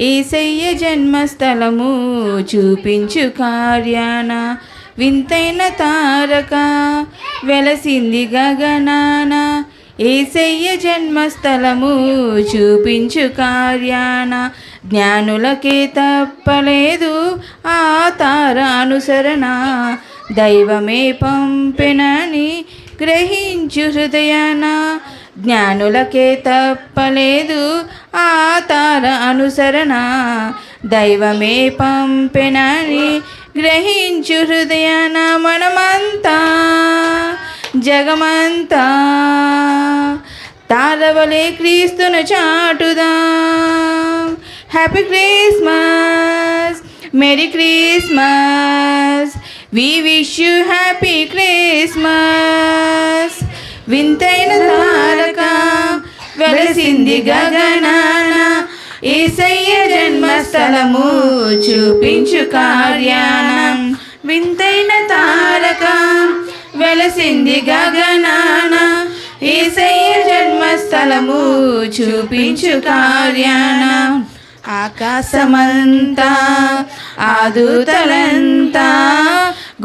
ఏసయ్య జన్మస్థలము చూపించు కార్యాన వింతైన తారక వెలసింది గగనాన. ఏసయ్య జన్మస్థలము చూపించు కార్యాన జ్ఞానులకే తప్పలేదు ఆ తార అనుసరణ దైవమే పంపెనని గ్రహించు హృదయాన జ్ఞానులకే తప్పలేదు ఆ తార అనుసరణ. దైవమే పంపెనని గ్రహించు హృదయాన మనమంతా జగమంతా. తారవలే క్రీస్తును చాటుదా. Happy Christmas merry Christmas. We wish you happy Christmas. వెలసింది గగనాన. ఏసయ్య జన్మస్థలము చూపించు కార్యానం. వింతైన తారక వెలసింది గగనాన. ఏసయ్య జన్మస్థలము చూపించు కార్యాణం ఆకాశమంతా ఆదుతలంతా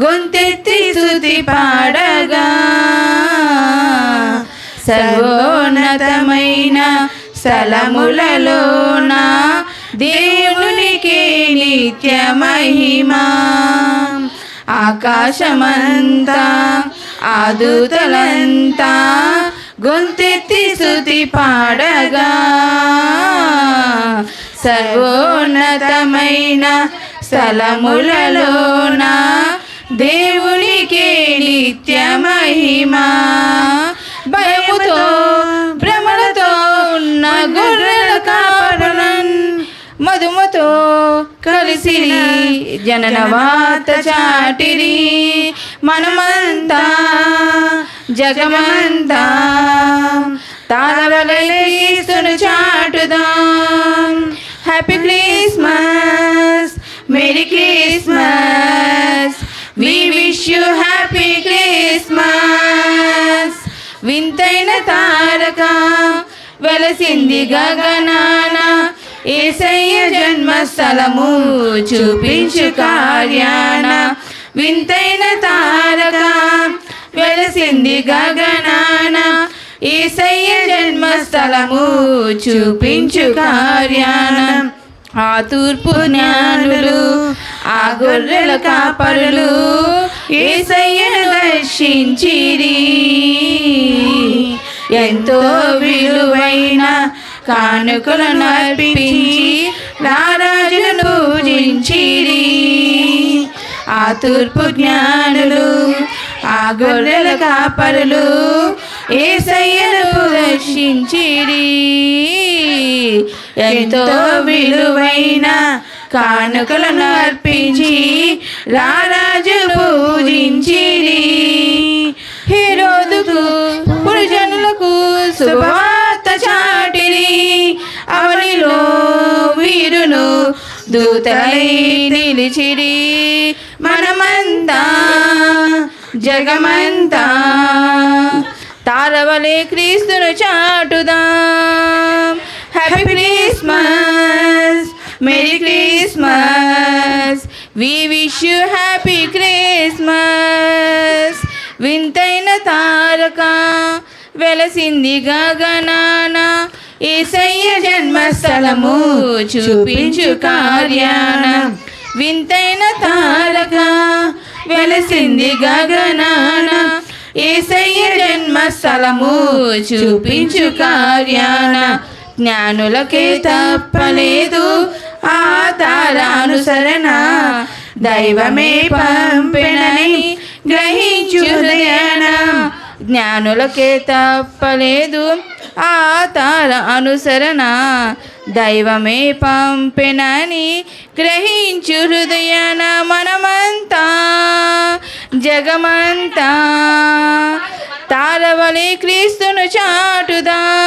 గొంతెత్తి శృతి పాడగా. సర్వోన్నతమైన స్థలములలోన దేవునికి నిత్య మహిమా. ఆకాశమంతా ఆదుతలంతా గొంతెత్తి శృతి పాడగా. సర్వోన్నతమైన స్థలములలోన దేవునికి నిత్య మహిమా. కలిసి జనన వాత చాటిరి మనమంతా జగమంతా తారవలైస్తును చాటుదాం. Happy Christmas merry Christmas we wish you happy Christmas వింతైన తారక వెలసింది గగనానా. ఏసయ్య జన్మస్థలము చూపించు కార్యాన. వింతైన తారక వెలసింది గగనాన. ఏసయ్య జన్మస్థలము చూపించు కార్యాణ ఆ తూర్పు జ్ఞానులు ఆ గొర్రెల కాపరులు ఏసయ్యను దర్శించిరి. ఎంతో విలువైన కానుకలను అర్పించి రారాజులను పూజించిరి. ఆ తూర్పు జ్ఞానులు ఆ గొర్రెల కాపరులు ఏసయ్యను దర్శించిరి ఎంతో విలువైన కానుకలను అర్పించి రారాజు పూజించిరి. దూతలై నిలిచిరి మనమంతా జగమంతా. తారవలే క్రీస్తును చాటుదాం. Happy Christmas merry Christmas we wish you happy Christmas వింతైన తారక వెలసింది గగనానా ఏసయ్య జన్మస్థలము చూపించు కార్యాన. వింతైన తారక వెలసింది గగనాన. ఏసయ్య జన్మస్థలము చూపించు కార్యాన. జ్ఞానులకే తప్పలేదు ఆ తారానుసరణ. దైవమే పంపినని గ్రహించు హృదయాన. జ్ఞానులకే తప్పలేదు ఆ తార అనుసరణ దైవమే పంపెనని గ్రహించు హృదయాన మనమంతా జగమంతా. తారవలే క్రీస్తును చాటుదా?